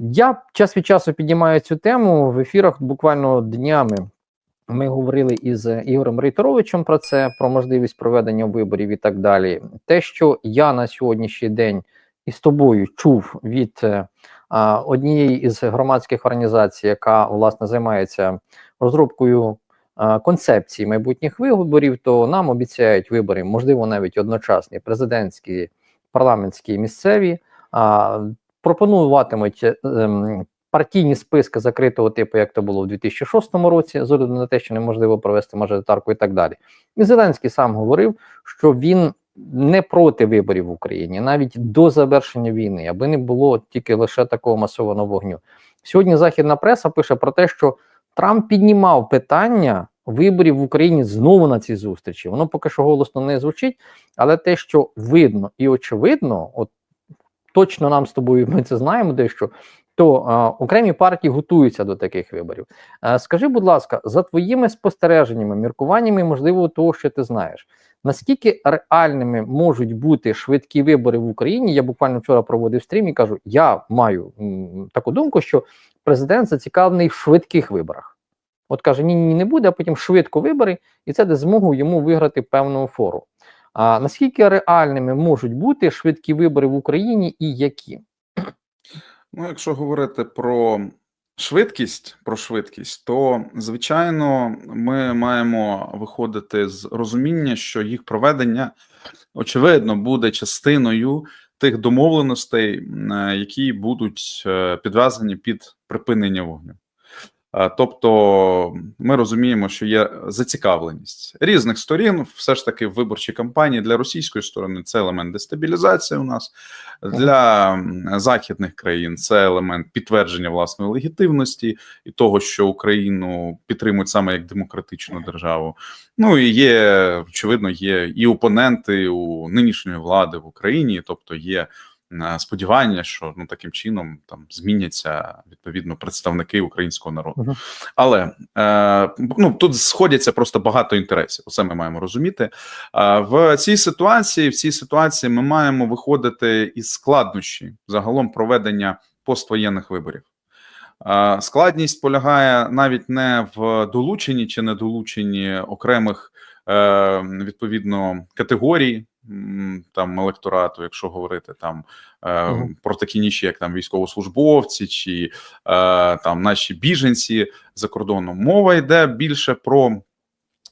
Я час від часу піднімаю цю тему в ефірах буквально днями. Ми говорили із Ігорем Рейтеровичем про це, про можливість проведення виборів і так далі. Те, що я на сьогоднішній день із тобою чув від е, а, однієї із громадських організацій, яка власне займається розробкою а, концепції майбутніх виборів, то нам обіцяють вибори, можливо, навіть одночасні, президентські, парламентські місцеві. А, пропонуватимуть е, ем, партійні списки закритого типу, як то було в 2006 році, з огляду на те, що неможливо провести мажоритарку і так далі. І Зеленський сам говорив, що він не проти виборів в Україні, навіть до завершення війни, аби не було тільки лише такого масованого вогню. Сьогодні західна преса пише про те, що Трамп піднімав питання виборів в Україні знову на цій зустрічі. Воно поки що голосно не звучить, але те, що видно і очевидно, от точно нам з тобою ми це знаємо, дещо. То а, окремі партії готуються до таких виборів. А, скажи, будь ласка, за твоїми спостереженнями, міркуваннями, можливо, того, що ти знаєш, наскільки реальними можуть бути швидкі вибори в Україні? Я буквально вчора проводив стрім і кажу: я маю м, таку думку, що президент зацікавлений в швидких виборах. От каже: ні, ні, не буде, а потім швидко вибори, і це дасть змогу йому виграти певну фору. А наскільки реальними можуть бути швидкі вибори в Україні і які? Ну, якщо говорити про швидкість, про швидкість, то звичайно ми маємо виходити з розуміння, що їх проведення очевидно буде частиною тих домовленостей, е, які будуть е, підв'язані під припинення вогню. Е, Тобто ми розуміємо, що є зацікавленість різних сторін, все ж таки в виборчій кампанії для російської сторони це елемент дестабілізації. У нас для західних країн це елемент підтвердження власної легітимності і того, що Україну підтримують саме як демократичну державу. Ну і є очевидно, є і опоненти у нинішньої влади в Україні, тобто є сподівання, що ну таким чином там зміняться відповідно представники українського народу. Мгм. Але е, ну тут сходяться просто багато інтересів. Оце ми маємо розуміти. А в цій ситуації, в цій ситуації, ми маємо виходити із складнощі загалом проведення поствоєнних виборів. А, Складність полягає навіть не в долученні чи недолученні окремих е, відповідно категорій там електорату, якщо говорити там Мгм. про такі ніші, як там військовослужбовці чи е, там наші біженці за кордоном. Мова йде більше про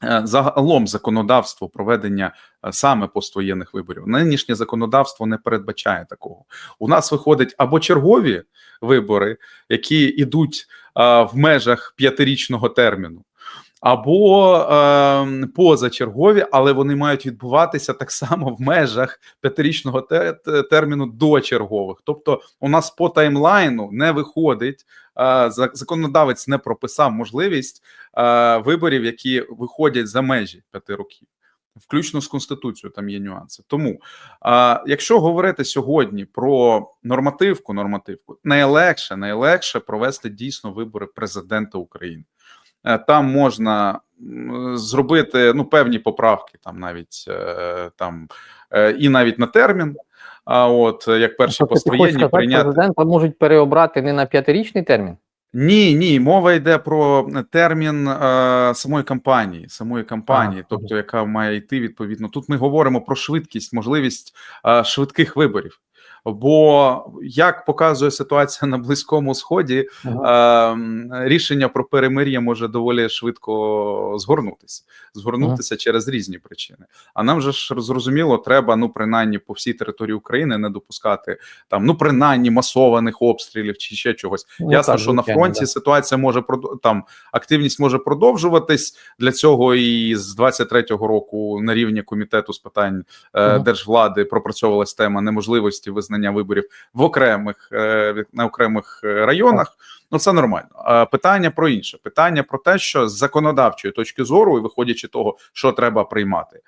е, загалом законодавство проведення саме поствоєнних виборів. Нинішнє законодавство не передбачає такого. У нас виходить або чергові вибори, які йдуть в межах п'ятирічного терміну. Або е, позачергові, але вони мають відбуватися так само в межах п'ятирічного те- те- терміну до чергових. Тобто, у нас по таймлайну не виходить. Е, за- законодавець не прописав можливість е, виборів, які виходять за межі п'яти років, включно з конституцією. Там є нюанси. Тому, е, якщо говорити сьогодні про нормативку, нормативку найлегше, найлегше провести дійсно вибори президента України. Е, Там можна зробити ну певні поправки, там навіть е, там е, і навіть на термін. А от як перші постоянні сказати, прийняти. президента можуть переобрати не на п'ятирічний термін? Ні, ні, мова йде про термін е, самої кампанії, самої кампанії, тобто яка має йти відповідно. Тут ми говоримо про швидкість, можливість е, швидких виборів. Бо як показує ситуація на близькому сході, Ага. е, рішення про перемир'я може доволі швидко згорнутися, згорнутися через різні причини. А нам же ж зрозуміло, треба ну принаймні по всій території України не допускати там ну принаймні масованих обстрілів чи ще чогось. Ну, Ясно, так, що на фронті да. ситуація може там активність може продовжуватись. Для цього і з 23-го року на рівні комітету з питань е, Мгм. держвлади пропрацьовувалась тема неможливості визнання виборів в окремих е, на окремих е, районах. Ну це нормально. А питання про інше. Питання про те, що з законодавчої точки зору, і виходячи того, що треба приймати,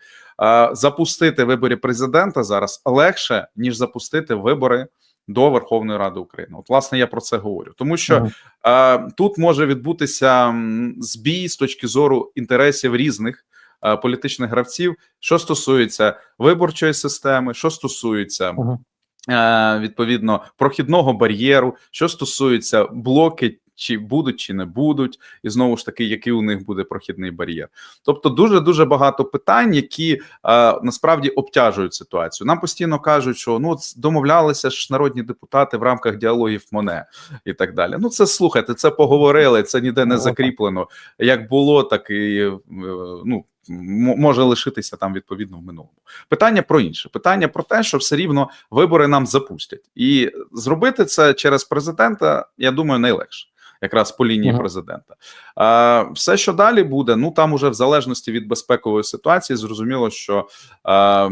запустити вибори президента зараз легше ніж запустити вибори до Верховної Ради України. От, власне, я про це говорю, тому що е, тут може відбутися збій з точки зору інтересів різних. е, Політичних гравців, що стосується виборчої системи, що стосується відповідно прохідного бар'єру, що стосується блоки. Чи будуть, чи не будуть, і знову ж таки, який у них буде прохідний бар'єр. Тобто, дуже дуже багато питань, які е, насправді обтяжують ситуацію. Нам постійно кажуть, що ну домовлялися ж народні депутати в рамках діалогів Моне і так далі. Ну це слухайте, це поговорили, це ніде не Ну, закріплено. Як було, так і е, ну може лишитися там відповідно в минулому. Питання про інше. Питання про те, що все рівно вибори нам запустять, і зробити це через президента, я думаю, найлегше. Якраз по лінії Мгм. президента, а, все, що далі буде, ну там уже в залежності від безпекової ситуації, зрозуміло, що а,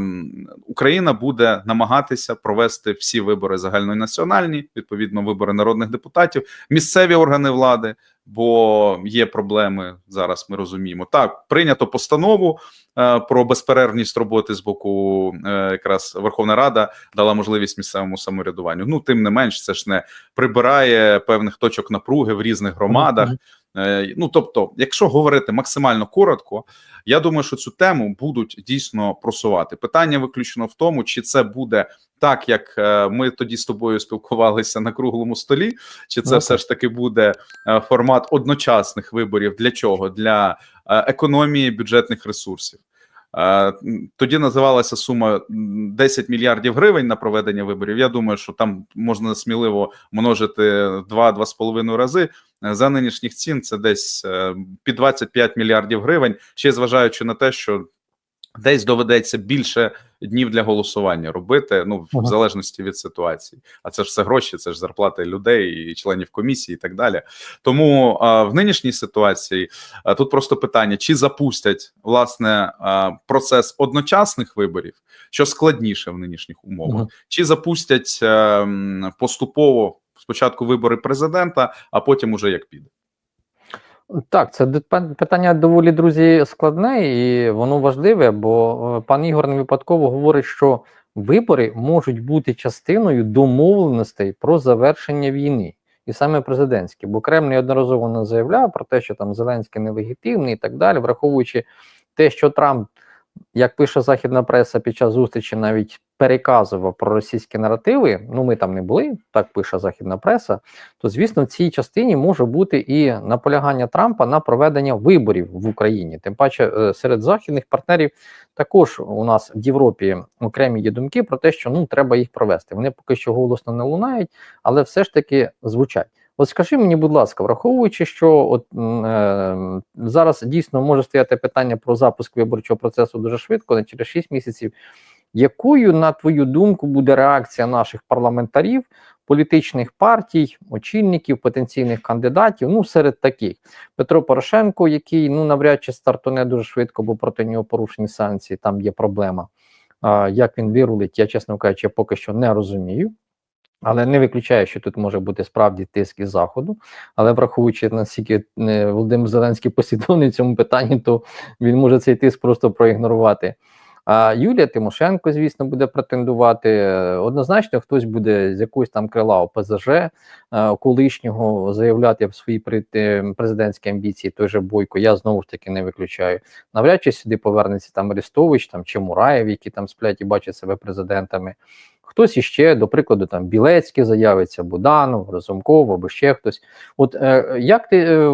Україна буде намагатися провести всі вибори загальнонаціональні, відповідно, вибори народних депутатів, місцеві органи влади, бо є проблеми зараз. Ми розуміємо. Так, прийнято постанову е, про безперервність роботи з боку е, якраз Верховна Рада дала можливість місцевому самоврядуванню. Ну тим не менш, це ж не прибирає певних точок напруги в різних громадах. Е, Ну тобто, якщо говорити максимально коротко, я думаю, що цю тему будуть дійсно просувати. Питання виключно в тому, чи це буде так, як е, ми тоді з тобою спілкувалися на круглому столі, чи це okay. все ж таки буде е, формат одночасних виборів. Для чого? Для економії бюджетних ресурсів. Е, Тоді називалася сума м, 10 мільярдів гривень на проведення виборів. Я думаю, що там можна сміливо множити 2-2,5 рази. Е, За нинішніх цін це десь е, під 25 мільярдів гривень, ще зважаючи на те, що десь доведеться більше днів для голосування робити, ну в Ага. залежності від ситуації. А це ж все гроші, це ж зарплати людей і членів комісії, і так далі. Тому а, в нинішній ситуації а, тут просто питання: чи запустять власне а, процес одночасних виборів, що складніше в нинішніх умовах, Мгм. чи запустять е, м, поступово спочатку вибори президента, а потім уже як піде. Так, це питання доволі, друзі, складне і воно важливе, бо е, пан Ігор не випадково говорить, що вибори можуть бути частиною домовленостей про завершення війни, і саме президентські, бо Кремль неодноразово не заявляв про те, що там Зеленський нелегітимний і так далі, враховуючи те, що Трамп, як пише західна преса, під час зустрічі навіть переказував про російські наративи. Ну, ми там не були, так пише західна преса то звісно, в цій частині може бути і наполягання Трампа на проведення виборів в Україні. Тим паче е, серед західних партнерів також у нас в Європі окремі є думки про те, що ну треба їх провести. Вони поки що голосно не лунають, але все ж таки звучать. От скажи мені, будь ласка, враховуючи, що от е, зараз дійсно може стояти питання про запуск виборчого процесу дуже швидко, не через 6 місяців. Якою, на твою думку, буде реакція наших парламентарів, політичних партій, очільників, потенційних кандидатів? Ну, серед таких Петро Порошенко, який ну навряд чи стартуне дуже швидко, бо проти нього порушені санкції, там є проблема. А, як він вирулить, я чесно кажучи, я поки що не розумію. Але не виключаю, що тут може бути справді тиск із заходу. Але враховуючи наскільки е, Володимир Зеленський послідовний в цьому питанні, то він може цей тиск просто проігнорувати. А Юлія Тимошенко, звісно, буде претендувати. Однозначно, хтось буде з якогось там крила ОПЗЖ е, колишнього заявляти в свої е, президентські амбіції. Той же Бойко. Я знову ж таки не виключаю. Навряд чи сюди повернеться там Арестович там чи Мураєв, які там сплять і бачать себе президентами. Хтось іще, до прикладу, там Білецький заявиться, Буданов, Разумков або ще хтось. От е, як ти е,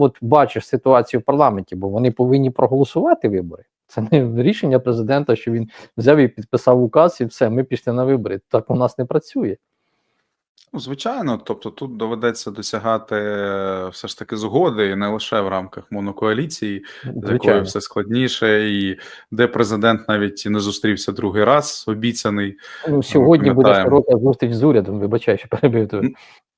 от бачиш ситуацію в парламенті, бо вони повинні проголосувати вибори. Це не рішення президента, що він взяв і підписав указ, і все, ми пішли на вибори. Так у нас не працює. Ну, звичайно, тобто тут доведеться досягати е, все ж таки згоди, і не лише в рамках монокоаліції, з якою все складніше, і де президент навіть і не зустрівся другий раз, обіцяний. Ну, сьогодні буде широка зустріч з урядом. Вибачаю, що перебив тебе.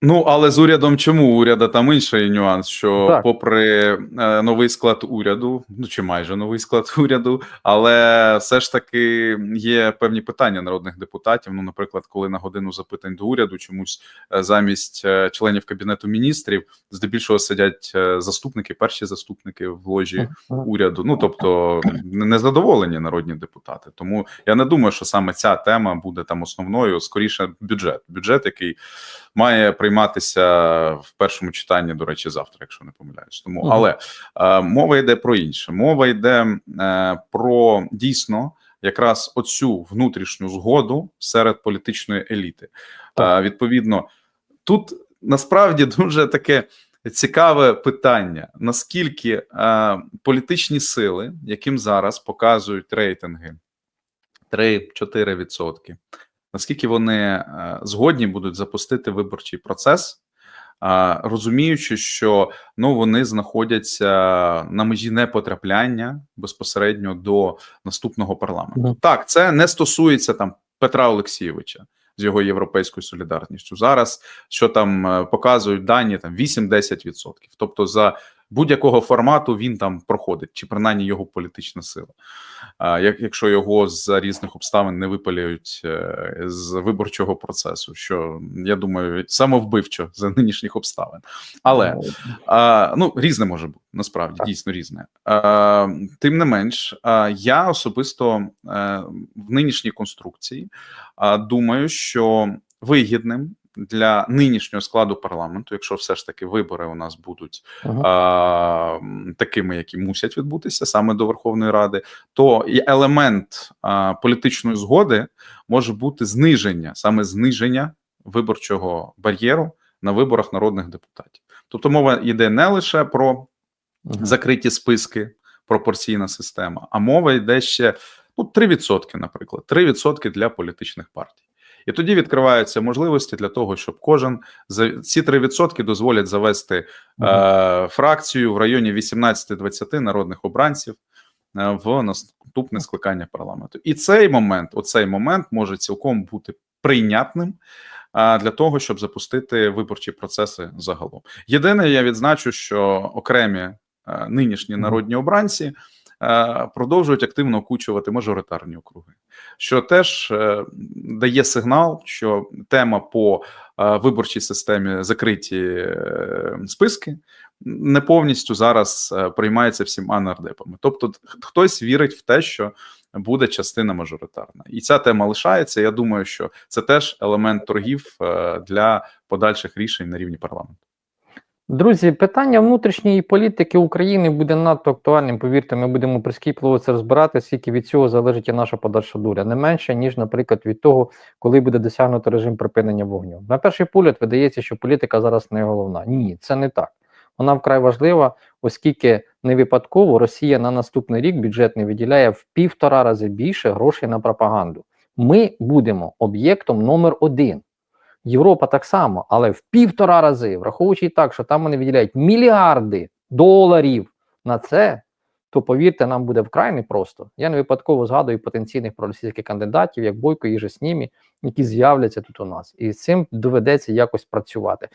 Ну але з урядом чому? У Уряда там інший нюанс, що Так. попри е, новий склад уряду, ну чи майже новий склад уряду, але все ж таки є певні питання народних депутатів. Ну, наприклад, коли на годину запитань до уряду чомусь е, замість е, членів кабінету міністрів здебільшого сидять е, заступники, перші заступники в ложі уряду. Ну тобто не- незадоволені народні депутати. Тому я не думаю, що саме ця тема буде там основною. Скоріше, бюджет. Бюджет, який має прийматися в першому читанні, до речі, завтра, якщо не помиляюсь. Тому, Мгм. але е, мова йде про інше. Мова йде е, про дійсно якраз оцю внутрішню згоду серед політичної еліти. Е, Відповідно, тут насправді дуже таке цікаве питання: наскільки е, політичні сили, яким зараз показують рейтинги 3-4%, наскільки вони е, згодні будуть запустити виборчий процес, розуміючи, що ну вони знаходяться на межі непотрапляння безпосередньо до наступного парламенту. Так, це не стосується там Петра Олексійовича з його європейською солідарністю. Зараз що там е, показують дані, там 8-10%. Тобто за будь-якого формату він там проходить, чи принаймні його політична сила. Як якщо його з різних обставин не випалюють е, з виборчого процесу, що я думаю, самовбивчо за нинішніх обставин, але ну різне може бути насправді дійсно різне. Тим не менш, я особисто е, в нинішній конструкції думаю, що вигідним для нинішнього складу парламенту, якщо все ж таки вибори у нас будуть Мгм. а, такими, які мусять відбутися саме до Верховної Ради, то і елемент а, політичної згоди може бути зниження, саме зниження виборчого бар'єру на виборах народних депутатів. Тобто мова йде не лише про Мгм. закриті списки, пропорційна система, а мова йде ще ну, 3%, наприклад, 3% для політичних партій. І тоді відкриваються можливості для того, щоб кожен за ці 3% дозволять завести е, фракцію в районі 18-20 народних обранців е, в наступне скликання парламенту. І цей момент, оцей момент може цілком бути прийнятним а, для того, щоб запустити виборчі процеси загалом. Єдине, я відзначу, що окремі е, нинішні народні обранці е, продовжують активно окучувати мажоритарні округи, що теж е, дає сигнал, що тема по е, виборчій системі закриті е, списки не повністю зараз е, приймається всіма нардепами. Тобто, хтось вірить в те, що буде частина мажоритарна, і ця тема лишається. Я думаю, що це теж елемент торгів е, для подальших рішень на рівні парламенту. Друзі, питання внутрішньої політики України буде надто актуальним. Повірте, ми будемо прискіпливо це розбирати, скільки від цього залежить і наша подальша доля, не менше ніж, наприклад, від того, коли буде досягнуто режим припинення вогню. На перший погляд видається, що політика зараз не головна. Ні, це не так. Вона вкрай важлива, оскільки не випадково Росія на наступний рік бюджетний виділяє в півтора рази більше грошей на пропаганду. Ми будемо об'єктом номер один. Європа так само, але в півтора рази, враховуючи так, що там вони виділяють мільярди доларів на це, то повірте, нам буде вкрай непросто. Я не випадково згадую потенційних проросійських кандидатів, як Бойко і Снімі, які з'являться тут у нас, і з цим доведеться якось працювати.